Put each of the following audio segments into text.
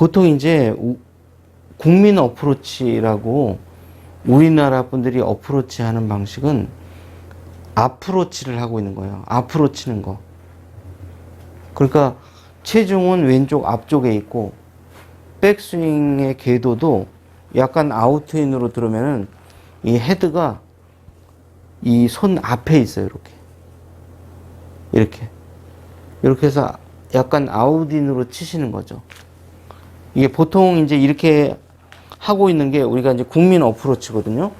보통 이제 우- 국민 어프로치라고 우리나라 분들이 어프로치 하는 방식은 앞으로치를 하고 있는 거예요. 앞으로 치는 거. 그러니까 체중은 왼쪽 앞쪽에 있고 백스윙의 궤도도 약간 아웃인으로 들으면은 이 헤드가 이 손 앞에 있어요. 이렇게. 이렇게. 이렇게 해서 약간 아웃인으로 치시는 거죠. 이게 보통 이제 이렇게 하고 있는 게 우리가 이제 국민 어프로치거든요.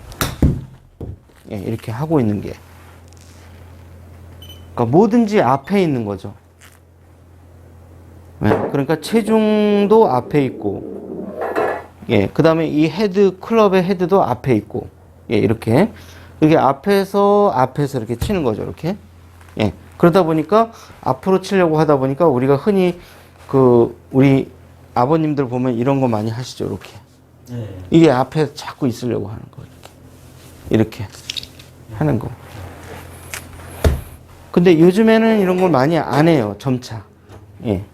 예, 이렇게 하고 있는 게. 그러니까 뭐든지 앞에 있는 거죠. 예, 그러니까 체중도 앞에 있고, 예, 그 다음에 이 헤드, 클럽의 헤드도 앞에 있고, 예, 이렇게. 이게 앞에서, 앞에서 이렇게 치는 거죠, 이렇게. 예, 그러다 보니까 앞으로 치려고 하다 보니까 우리가 흔히 그, 우리 아버님들 보면 이런 거 많이 하시죠, 이렇게. 네. 이게 앞에 자꾸 있으려고 하는 거, 이렇게. 이렇게 하는 거. 근데 요즘에는 이런 걸 많이 안 해요, 점차. 예.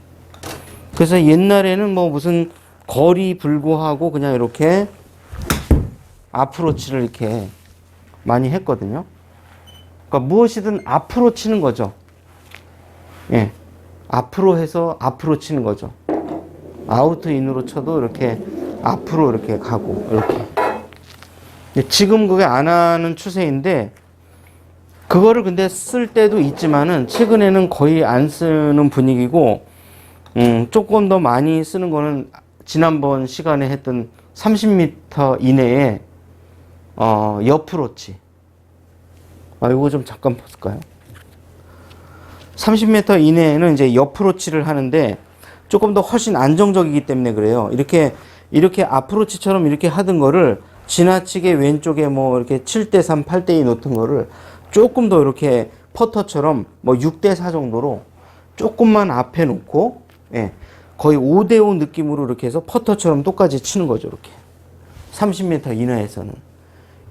그래서 옛날에는 뭐 무슨 거리 불구하고 그냥 이렇게 앞으로 치를 이렇게 많이 했거든요. 그러니까 무엇이든 앞으로 치는 거죠. 예. 앞으로 해서 앞으로 치는 거죠. 아우트 인으로 쳐도 이렇게 앞으로 이렇게 가고 이렇게. 지금 그게 안 하는 추세인데 그거를 근데 쓸 때도 있지만은 최근에는 거의 안 쓰는 분위기고 음, 조금 더 많이 쓰는 거는 지난번 시간에 했던 30m 이내에 어, 옆으로치. 아, 이거 좀 잠깐 볼까요? 30m 이내에는 이제 옆으로치를 하는데 조금 더 훨씬 안정적이기 때문에 그래요. 이렇게 이렇게 앞으로치처럼 이렇게 하던 거를 지나치게 왼쪽에 뭐 이렇게 7대 3, 8대 2 놓던 거를 조금 더 이렇게 퍼터처럼 뭐 6대 4 정도로 조금만 앞에 놓고 예. 거의 5대 5 느낌으로 이렇게 해서 퍼터처럼 똑같이 치는 거죠, 이렇게. 30m 이내에서는.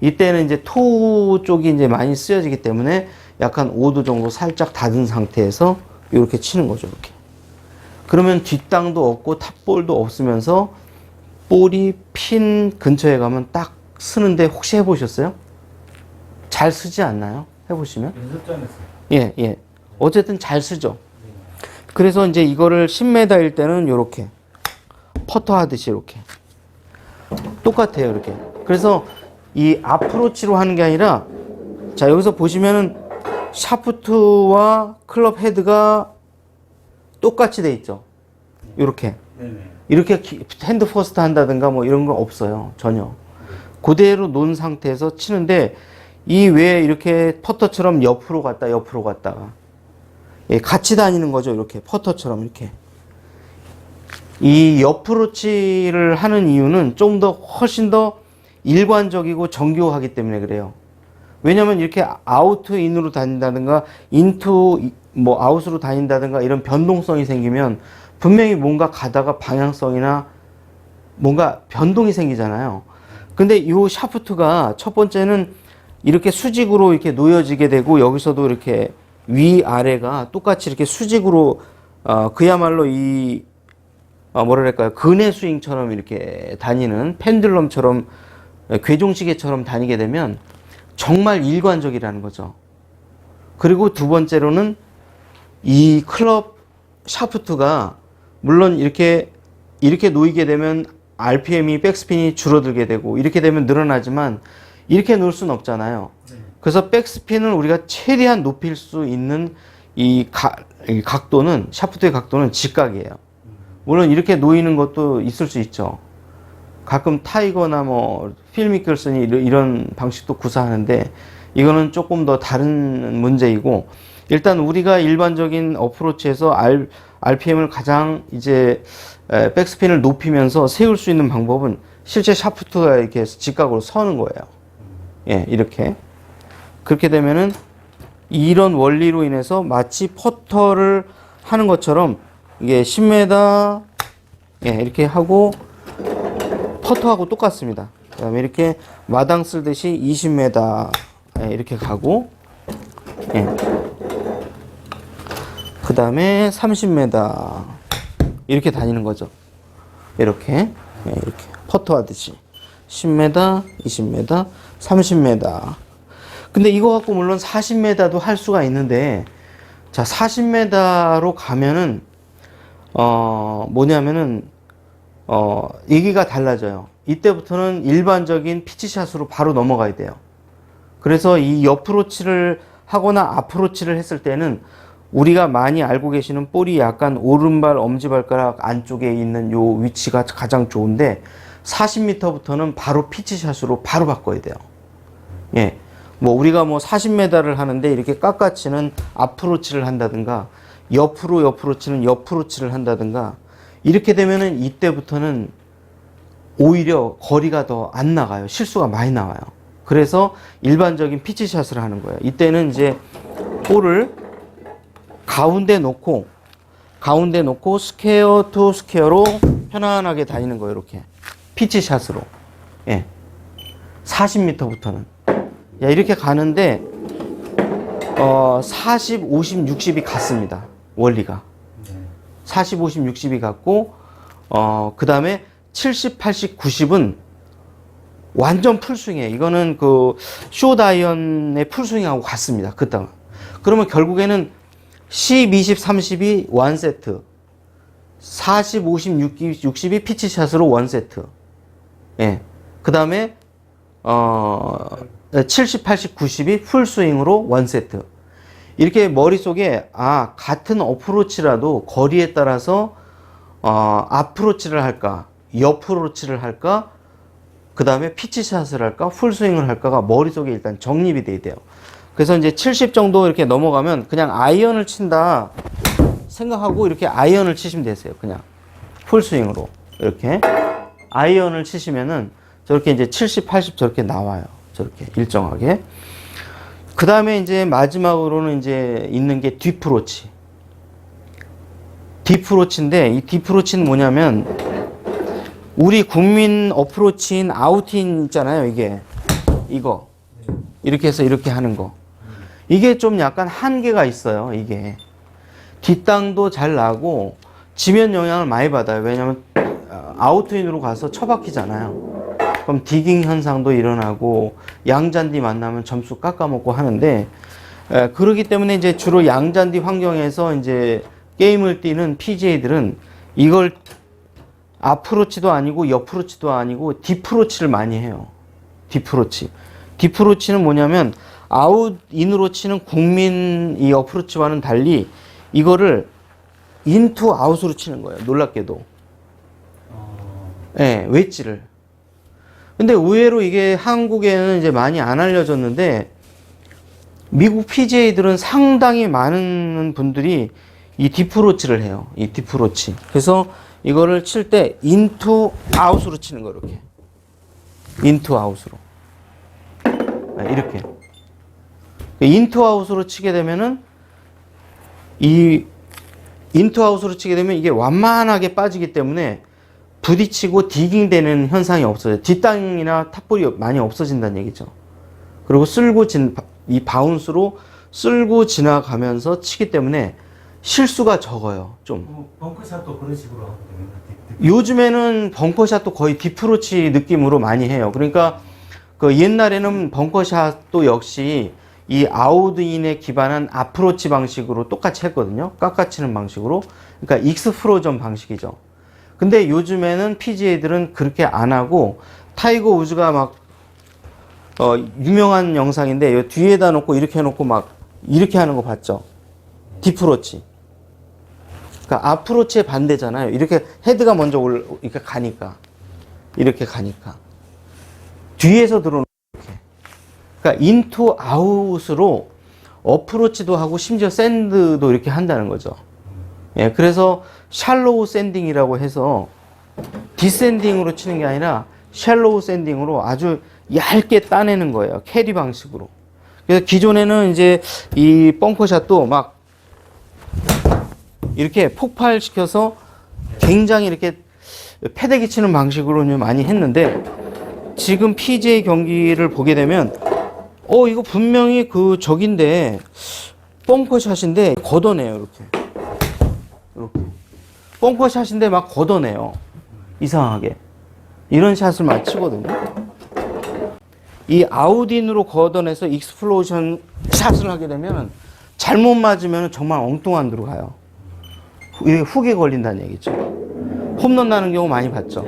이때는 이제 토 쪽이 이제 많이 쓰여지기 때문에 약간 5도 정도 살짝 닫은 상태에서 이렇게 치는 거죠, 이렇게. 그러면 뒷땅도 없고 탑볼도 없으면서 볼이 핀 근처에 가면 딱 쓰는데 혹시 해보셨어요? 잘 쓰지 않나요? 해보시면? 연습장에서. 예, 예. 어쨌든 잘 쓰죠. 그래서 이제 이거를 10m일 때는 이렇게 퍼터 하듯이 이렇게 똑같아요, 이렇게. 그래서 이 아프로치로 하는 게 아니라 자, 여기서 보시면은 샤프트와 클럽 헤드가 똑같이 돼 있죠. 이렇게. 이렇게 기- 핸드 퍼스트 한다든가 뭐 이런 거 없어요. 전혀. 그대로 놓은 상태에서 치는데 이 외에 이렇게 퍼터처럼 옆으로 갔다 옆으로 갔다가 예, 같이 다니는 거죠. 이렇게 퍼터처럼 이렇게. 이 옆으로 치를 하는 이유는 좀 더 훨씬 더 일관적이고 정교하기 때문에 그래요. 왜냐면 이렇게 아우트 인으로 다닌다든가 인투 이- 뭐 아웃으로 다닌다든가 이런 변동성이 생기면 분명히 뭔가 가다가 방향성이나 뭔가 변동이 생기잖아요. 근데 이 샤프트가 첫 번째는 이렇게 수직으로 이렇게 놓여지게 되고 여기서도 이렇게 위 아래가 똑같이 이렇게 수직으로 어, 그야말로 이 어, 뭐랄까요 근해 스윙처럼 이렇게 다니는 펜들럼처럼 괴종시계처럼 다니게 되면 정말 일관적이라는 거죠. 그리고 두 번째로는 이 클럽 샤프트가 물론 이렇게 이렇게 놓이게 되면 RPM이 백스핀이 줄어들게 되고 이렇게 되면 늘어나지만 이렇게 놓을 수는 없잖아요. 그래서 백스핀을 우리가 최대한 높일 수 있는 이, 가, 이 각도는 샤프트의 각도는 직각이에요. 물론 이렇게 놓이는 것도 있을 수 있죠. 가끔 타이거나 뭐 필미클슨이 이런- 이런 방식도 구사하는데 이거는 조금 더 다른 문제이고 일단 우리가 일반적인 어프로치에서 R, RPM을 가장 이제 에, 백스핀을 높이면서 세울 수 있는 방법은 실제 샤프트가 이렇게 직각으로 서는 거예요. 예, 이렇게. 그렇게 되면은 이런 원리로 인해서 마치 퍼터를 하는 것처럼 이게 10m 예, 이렇게 하고 퍼터하고 똑같습니다. 그다음에 이렇게 마당 쓸듯이 20m 예, 이렇게 가고 예. 그다음에 30m 이렇게 다니는 거죠. 이렇게 예, 이렇게 퍼터 하듯이 10m, 20m, 30m. 근데 이거 갖고 물론 40m도 할 수가 있는데 자 40m로 가면은 어 뭐냐면은 어 얘기가 달라져요. 이때부터는 일반적인 피치샷으로 바로 넘어가야 돼요. 그래서 이 옆으로 치를 하거나 앞으로 치를 했을 때는 우리가 많이 알고 계시는 볼이 약간 오른발 엄지발가락 안쪽에 있는 요 위치가 가장 좋은데 40m부터는 바로 피치샷으로 바로 바꿔야 돼요. 예. 뭐 우리가 뭐 40m를 하는데 이렇게 깎아치는 앞으로치를 한다든가 옆으로 옆으로 치는 옆으로 치를 한다든가 이렇게 되면은 이때부터는 오히려 거리가 더 안 나가요. 실수가 많이 나와요. 그래서 일반적인 피치샷을 하는 거예요. 이때는 이제 볼을 가운데 놓고 가운데 놓고 스퀘어 투 스퀘어로 편안하게 다니는 거예요. 이렇게 피치샷으로. 예. 40m부터는. 야, 이렇게 가는데 어, 40, 50, 60이 같습니다. 원리가. 40, 50, 60이 같고 어, 그 다음에 70, 80, 90은 완전 풀스윙이에요. 이거는 그 쇼다이언의 풀스윙하고 같습니다. 그땅. 그러면 결국에는 10, 20, 30이 원 세트. 40, 50, 60, 60이 피치샷으로 원 세트. 예. 그 다음에, 어, 70, 80, 90이 풀스윙으로 원 세트. 이렇게 머릿속에, 아, 같은 어프로치라도 거리에 따라서, 어, 앞으로치를 할까, 옆으로치를 할까, 그 다음에 피치샷을 할까, 풀스윙을 할까가 머릿속에 일단 정립이 돼야 돼요. 그래서 이제 70 정도 이렇게 넘어가면 그냥 아이언을 친다 생각하고 이렇게 아이언을 치시면 되세요. 그냥 풀스윙으로. 이렇게. 아이언을 치시면은 저렇게 이제 70, 80 저렇게 나와요. 저렇게 일정하게. 그 다음에 이제 마지막으로는 이제 있는 게 뒷프로치. 뒷프로치인데 이 뒷프로치는 뭐냐면 우리 국민 어프로치인 아웃인 있잖아요. 이게. 이거. 이렇게 해서 이렇게 하는 거. 이게 좀 약간 한계가 있어요. 이게. 뒷땅도 잘 나고 지면 영향을 많이 받아요. 왜냐면 어, 아웃인으로 가서 처박히잖아요. 그럼 디깅 현상도 일어나고 양잔디 만나면 점수 깎아먹고 하는데 에, 그러기 때문에 이제 주로 양잔디 환경에서 이제 게임을 뛰는 PGA들은 이걸 앞으로치도 아니고 옆으로치도 아니고 뒷프로치를 많이 해요. 뒷프로치. 뒷프로치는 뭐냐면 아웃인으로 치는 국민 이 어프로치와는 달리 이거를 인투 아웃으로 치는 거예요. 놀랍게도. 예, 네, 웨지를. 근데 의외로 이게 한국에는 이제 많이 안 알려졌는데 미국 PGA들은 상당히 많은 분들이 이 디프로치를 해요. 이 디프로치. 그래서 이거를 칠 때 인투 아웃으로 치는 거 이렇게. 인투 아웃으로. 네, 이렇게. 인투아웃으로 치게 되면은 이 인투아웃으로 치게 되면 이게 완만하게 빠지기 때문에 부딪히고 디깅되는 현상이 없어요. 뒷땅이나 탑볼이 많이 없어진다는 얘기죠. 그리고 쓸고 진, 이 바운스로 쓸고 지나가면서 치기 때문에 실수가 적어요. 좀. 뭐 벙커샷도 그런 식으로. 요즘에는 벙커샷도 거의 디프로치 느낌으로 많이 해요. 그러니까 그 옛날에는 벙커샷도 역시 이 아웃인에 기반한 아프로치 방식으로 똑같이 했거든요. 깎아치는 방식으로. 그러니까 익스프로전 방식이죠. 근데 요즘에는 PGA들은 그렇게 안 하고 타이거 우즈가 막 어, 유명한 영상인데 요 뒤에다 놓고 이렇게 해놓고 막 이렇게 하는 거 봤죠? 디프로치. 그러니까 아프로치의 반대잖아요. 이렇게 헤드가 먼저 올 이렇게 가니까 이렇게 가니까 뒤에서 이렇게. 그러니까 인투 아웃으로 어프로치도 하고 심지어 샌드도 이렇게 한다는 거죠. 예, 그래서 샬로우 샌딩이라고 해서 디샌딩으로 치는 게 아니라 샬로우 샌딩으로 아주 얇게 따내는 거예요. 캐리 방식으로. 그래서 기존에는 이제 이 벙커샷도 막 이렇게 폭발시켜서 굉장히 이렇게 패대기 치는 방식으로 많이 했는데 지금 PGA 경기를 보게 되면 어 이거 분명히 그 적인데 벙커샷인데 걷어내요 이렇게 이렇게 벙커샷인데 막 걷어내요 이상하게. 이런 샷을 많이 치거든요. 이 아웃인으로 걷어내서 익스플로전 샷을 하게 되면 잘못 맞으면 정말 엉뚱한 데로 가요. 후- 이게 훅에 걸린다는 얘기죠. 홈런 나는 경우 많이 봤죠.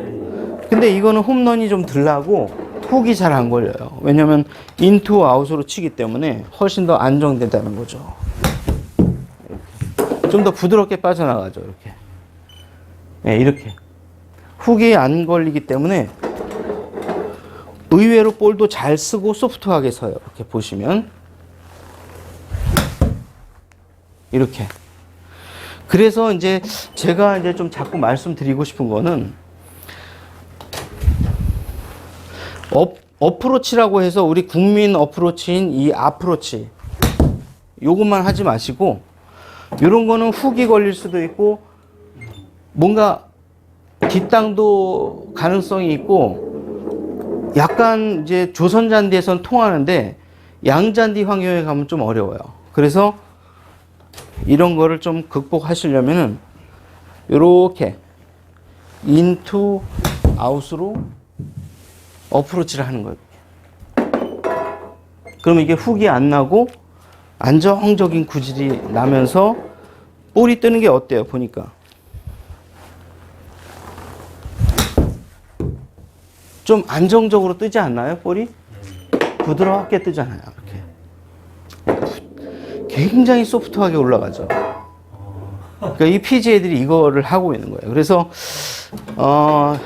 근데 이거는 홈런이 좀덜 나고 훅이 잘 안 걸려요. 왜냐면 인투 아웃으로 치기 때문에 훨씬 더 안정된다는 거죠. 좀 더 부드럽게 빠져나가죠. 이렇게. 네, 이렇게. 훅이 안 걸리기 때문에 의외로 볼도 잘 쓰고 소프트하게 서요. 이렇게 보시면. 이렇게. 그래서 이제 제가 이제 좀 자꾸 말씀드리고 싶은 거는 업, 어프로치라고 해서 우리 국민 어프로치인 이 아프로치 요것만 하지 마시고 이런 거는 훅이 걸릴 수도 있고 뭔가 뒷땅도 가능성이 있고 약간 이제 조선 잔디에선 통하는데 양잔디 환경에 가면 좀 어려워요. 그래서 이런 거를 좀 극복하시려면은 요렇게 인투 아웃으로 어프로치를 하는 거예요. 그럼 이게 훅이 안 나고 안정적인 구질이 나면서 볼이 뜨는 게 어때요? 보니까. 좀 안정적으로 뜨지 않나요? 볼이? 부드럽게 뜨잖아요. 이렇게. 굉장히 소프트하게 올라가죠. 그러니까 이 PGA들이 이거를 하고 있는 거예요. 그래서 어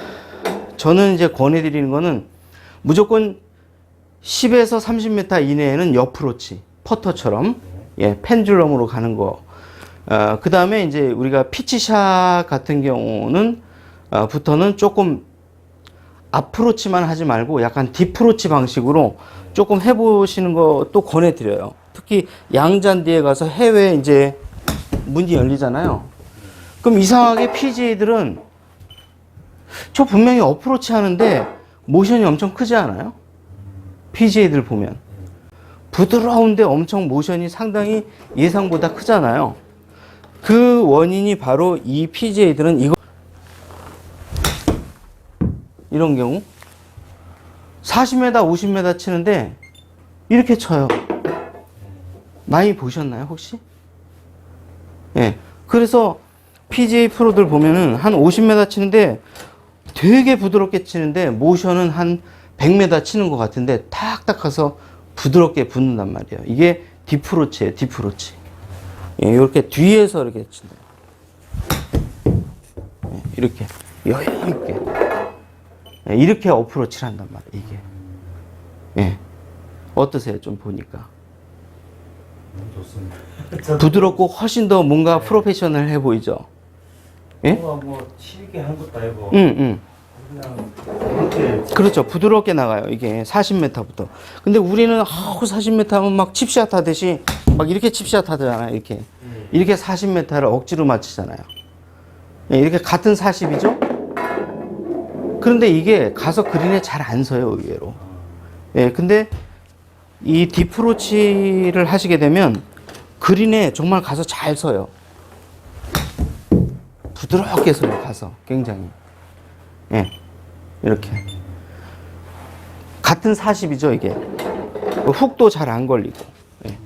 저는 이제 권해드리는 거는 무조건 10에서 30m 이내에는 옆으로치 퍼터처럼 예 펜줄럼으로 가는 거. 어, 그 다음에 이제 우리가 피치샷 같은 경우는 어, 부터는 조금 앞으로치만 하지 말고 약간 디프로치 방식으로 조금 해보시는 것도 권해드려요. 특히 양잔디에 가서 해외 이제 문이 열리잖아요. 그럼 이상하게 PGA들은 저 분명히 어프로치 하는데 모션이 엄청 크지 않아요? PGA들 보면. 부드러운데 엄청 모션이 상당히 예상보다 크잖아요. 그 원인이 바로 이 PGA들은 이거 이런 경우 40m, 50m 치는데 이렇게 쳐요. 많이 보셨나요, 혹시? 예. 그래서 PGA 프로들 보면은 한 50m 치는데 되게 부드럽게 치는데 모션은 한 100m 치는 것 같은데 탁탁 가서 부드럽게 붙는단 말이에요. 이게 디프로치예요, 디프로치. 예, 이렇게 뒤에서 이렇게 친다. 예, 이렇게 여유 있게. 예, 이렇게 어프로치를 한단 말이에요, 이게. 예. 어떠세요, 좀 보니까? 너무 좋습니다. 부드럽고 훨씬 더 뭔가 프로페셔널해 보이죠? 예? 뭐 치게 한 것도 아니고 응, 응. 이렇게 그렇죠. 부드럽게 나가요. 이게 40m부터. 근데 우리는 아우 40m 하면 막 칩샷 하듯이 막 이렇게 칩샷 하잖아요. 이렇게. 이렇게 40m를 억지로 맞추잖아요. 예, 이렇게 같은 40이죠? 그런데 이게 가서 그린에 잘 안 서요, 의외로. 예, 근데 이 디프로치를 하시게 되면 그린에 정말 가서 잘 서요. 부드럽게 서요, 가서. 굉장히. 예. 이렇게. 같은 40이죠, 이게. 훅도 잘 안 걸리고. 예.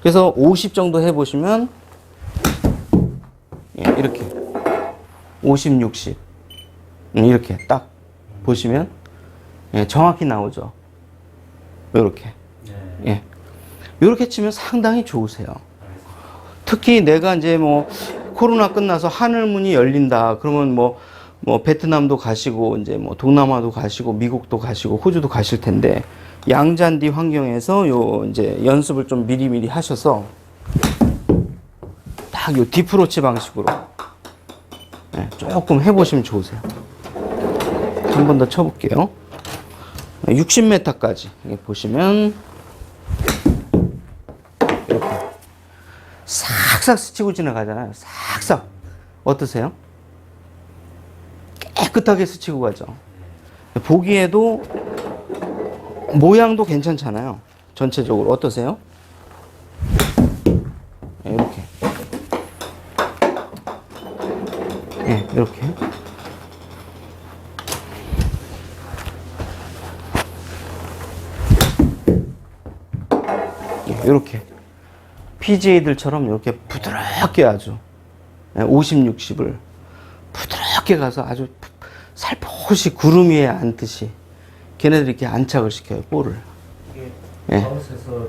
그래서 50 정도 해보시면, 예, 이렇게. 50, 60. 음, 이렇게 딱 보시면, 예, 정확히 나오죠. 요렇게. 네. 예. 요렇게 치면 상당히 좋으세요. 특히 내가 이제 뭐 코로나 끝나서 하늘문이 열린다. 그러면 뭐, 뭐 베트남도 가시고 이제 뭐 동남아도 가시고 미국도 가시고 호주도 가실 텐데 양잔디 환경에서 요 이제 연습을 좀 미리미리 하셔서 딱 요 디프로치 방식으로 예, 조금 해보시면 좋으세요. 한 번 더 쳐볼게요. 60m까지 보시면 이렇게 싹싹 스치고 지나가잖아요. 싹싹 어떠세요? 깨끗하게 스치고 가죠. 보기에도 모양도 괜찮잖아요. 전체적으로 어떠세요? 네, 이렇게. 네, 이렇게. 네, 이렇게. PGA들처럼 이렇게 부드럽게 아주 50, 60을 부드럽게 가서 아주 살포시 구름 위에 앉듯이 걔네들이 이렇게 안착을 시켜요 볼을. 예. 아웃에서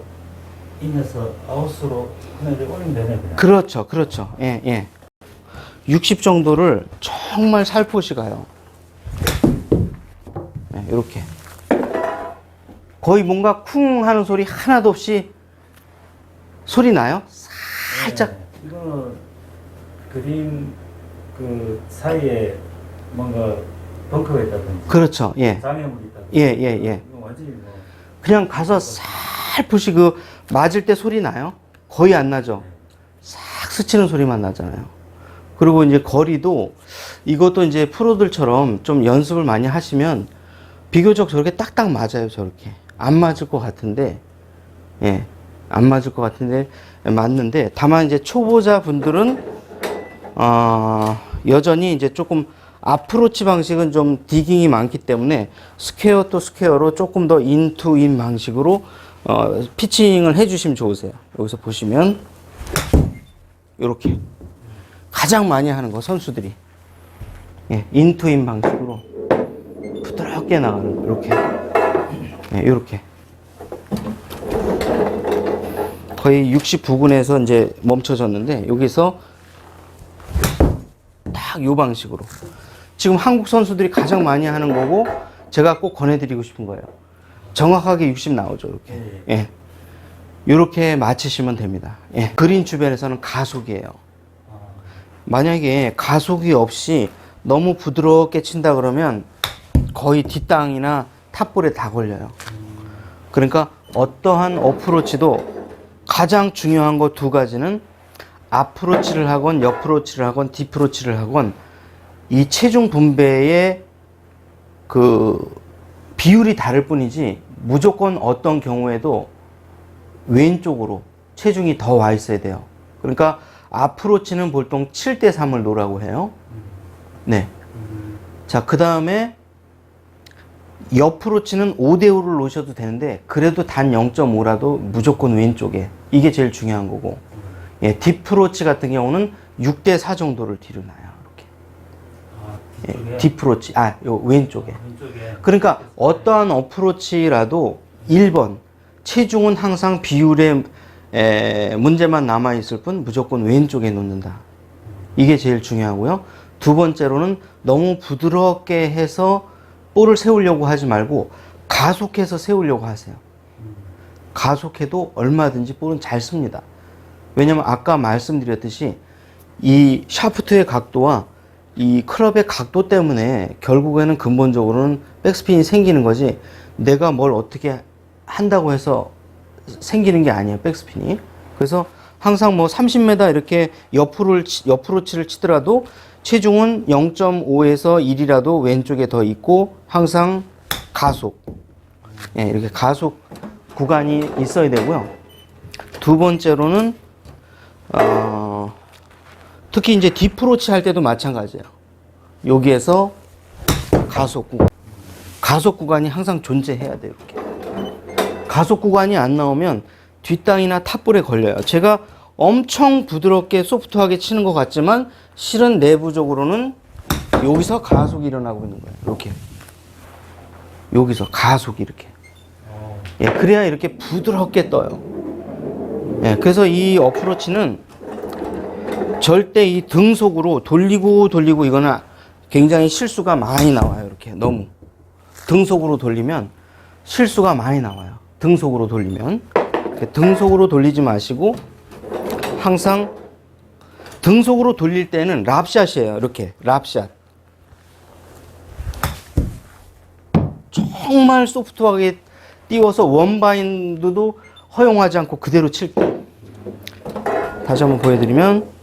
인에서 아웃으로 하늘에 올리면 되네 그냥. 그렇죠, 그렇죠. 예, 예. 60 정도를 정말 살포시 가요. 예, 이렇게. 거의 뭔가 쿵 하는 소리 하나도 없이 소리 나요? 살짝. 네. 이거는 그림 그 사이에 뭔가 벙커가 있다든지 그렇죠. 예. 장애물이 있다든지 예, 예, 예. 완전히 뭐 그냥 가서 살포시 그 맞을 때 소리 나요? 거의 안 나죠. 싹 스치는 소리만 나잖아요. 그리고 이제 거리도 이것도 이제 프로들처럼 좀 연습을 많이 하시면 비교적 저렇게 딱딱 맞아요. 저렇게 안 맞을 것 같은데 예, 안 맞을 것 같은데 맞는데 다만 이제 초보자 분들은 어, 여전히 이제 조금 아프로치 방식은 좀 디깅이 많기 때문에 스퀘어 또 스퀘어로 조금 더 인투 인 방식으로 어, 피칭을 해주시면 좋으세요. 여기서 보시면 이렇게 가장 많이 하는 거 선수들이 예, 인투 인 방식으로 부드럽게 나가는 거 이렇게 예, 이렇게 거의 69군에서 이제 멈춰졌는데 여기서 딱요 방식으로 지금 한국 선수들이 가장 많이 하는 거고 제가 꼭 권해드리고 싶은 거예요. 정확하게 60 나오죠 이렇게. 예. 이렇게 맞추시면 됩니다. 예. 그린 주변에서는 가속이에요. 아, 만약에 가속이 없이 너무 부드럽게 친다 그러면 거의 뒷땅이나 탑볼에 다 걸려요. 그러니까 어떠한 어프로치도 가장 중요한 거 두 가지는 앞으로치를 하건 옆으로치를 하건 뒤프로치를 하건 이 체중 분배의 그 비율이 다를 뿐이지 무조건 어떤 경우에도 왼쪽으로 체중이 더 와 있어야 돼요. 그러니까 앞으로 치는 보통 7대 3을 놓으라고 해요. 네. 자, 그 다음에 옆으로 치는 5대 5를 놓으셔도 되는데, 그래도 단 0.5라도 무조건 왼쪽에. 이게 제일 중요한 거고. 예, 딥프로치 같은 경우는 6대 4 정도를 뒤로 놔요. 예, 딥프로치, 아, 요 왼쪽에. 왼쪽에 그러니까 어떠한 어프로치라도 1번, 체중은 항상 비율에 에, 문제만 남아있을 뿐 무조건 왼쪽에 놓는다. 이게 제일 중요하고요. 두 번째로는 너무 부드럽게 해서 볼을 세우려고 하지 말고 가속해서 세우려고 하세요. 가속해도 얼마든지 볼은 잘 씁니다. 왜냐면 아까 말씀드렸듯이 이 샤프트의 각도와 이 클럽의 각도 때문에 결국에는 근본적으로는 백스핀이 생기는 거지 내가 뭘 어떻게 한다고 해서 생기는 게 아니에요 백스핀이. 그래서 항상 뭐 30m 이렇게 옆으로 치- 옆으로 치를 치더라도 체중은 0.5에서 1이라도 왼쪽에 더 있고 항상 가속. 예, 이렇게 가속 구간이 있어야 되고요. 두 번째로는 어, 특히 이제 디프로치 할 때도 마찬가지예요. 여기에서 가속 구간. 가속 구간이 항상 존재해야 돼요, 이렇게. 가속 구간이 안 나오면 뒷땅이나 탑볼에 걸려요. 제가 엄청 부드럽게 소프트하게 치는 것 같지만 실은 내부적으로는 여기서 가속이 일어나고 있는 거예요. 이렇게. 여기서 가속이 이렇게. 어, 예, 그래야 이렇게 부드럽게 떠요. 예, 그래서 이 어프로치는 절대 이 등속으로 돌리고 돌리고 이거는 굉장히 실수가 많이 나와요. 이렇게 너무 등속으로 돌리면 실수가 많이 나와요. 등속으로 돌리면 등속으로 돌리지 마시고 항상 등속으로 돌릴 때는 랍샷이에요. 이렇게 랍샷. 정말 소프트하게 띄워서 원바인드도 허용하지 않고 그대로 칠 때. 다시 한번 보여드리면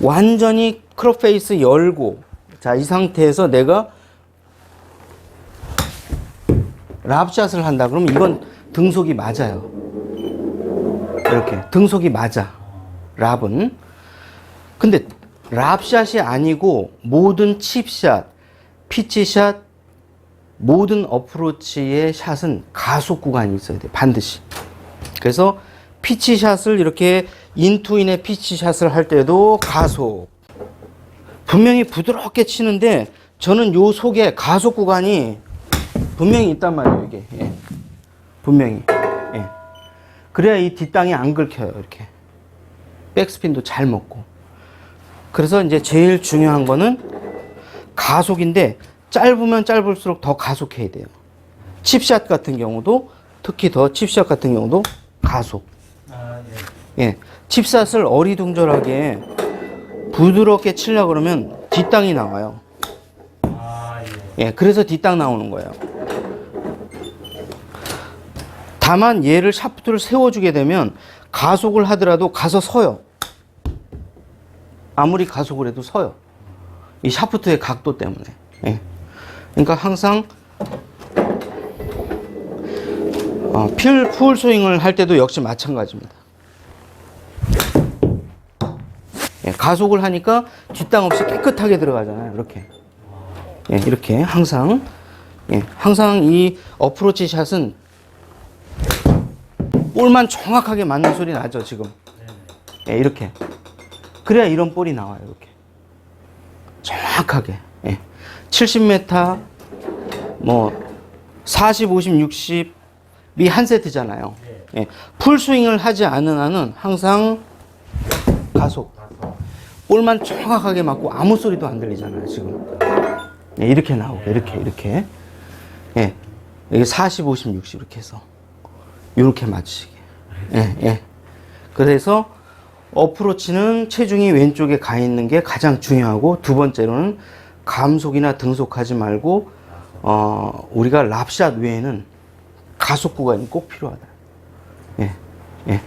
완전히 크롭 페이스 열고 자 이 상태에서 내가 랍샷을 한다 그러면 이건 등속이 맞아요. 이렇게 등속이 맞아. 랍은. 근데 랍샷이 아니고 모든 칩샷 피치샷 모든 어프로치의 샷은 가속 구간이 있어야 돼 반드시. 그래서 피치샷을 이렇게 인투인의 피치샷을 할 때도 가속. 분명히 부드럽게 치는데 저는 요 속에 가속 구간이 분명히 있단 말이에요, 이게. 예. 분명히. 예. 그래야 이 뒷땅이 안 긁혀요, 이렇게. 백스핀도 잘 먹고. 그래서 이제 제일 중요한 거는 가속인데 짧으면 짧을수록 더 가속해야 돼요. 칩샷 같은 경우도 특히 더 칩샷 같은 경우도 가속. 아, 예. 예. 칩샷을 어리둥절하게 부드럽게 치려 그러면 뒷땅이 나와요. 예. 그래서 뒷땅 나오는 거예요. 다만 얘를 샤프트를 세워주게 되면 가속을 하더라도 가서 서요. 아무리 가속을 해도 서요. 이 샤프트의 각도 때문에. 예. 그러니까 항상 어, 필, 풀 스윙을 할 때도 역시 마찬가지입니다. 예, 가속을 하니까 뒷땅 없이 깨끗하게 들어가잖아요. 이렇게. 예, 이렇게 항상 예, 항상 이 어프로치 샷은 볼만 정확하게 맞는 소리 나죠, 지금. 예, 이렇게. 그래야 이런 볼이 나와요, 이렇게. 정확하게. 예. 70m, 뭐, 40, 50, 60이 한 세트잖아요. 예. 풀 스윙을 하지 않은 한은 항상 가속. 볼만 정확하게 맞고 아무 소리도 안 들리잖아요, 지금. 예, 이렇게 나오고, 이렇게, 이렇게. 예. 이게 40, 50, 60 이렇게 해서. 이렇게 맞추시게. 예, 예. 그래서 어프로치는 체중이 왼쪽에 가 있는 게 가장 중요하고 두 번째로는 감속이나 등속하지 말고 어, 우리가 랍샷 외에는 가속 구간이 꼭 필요하다. 예. 예.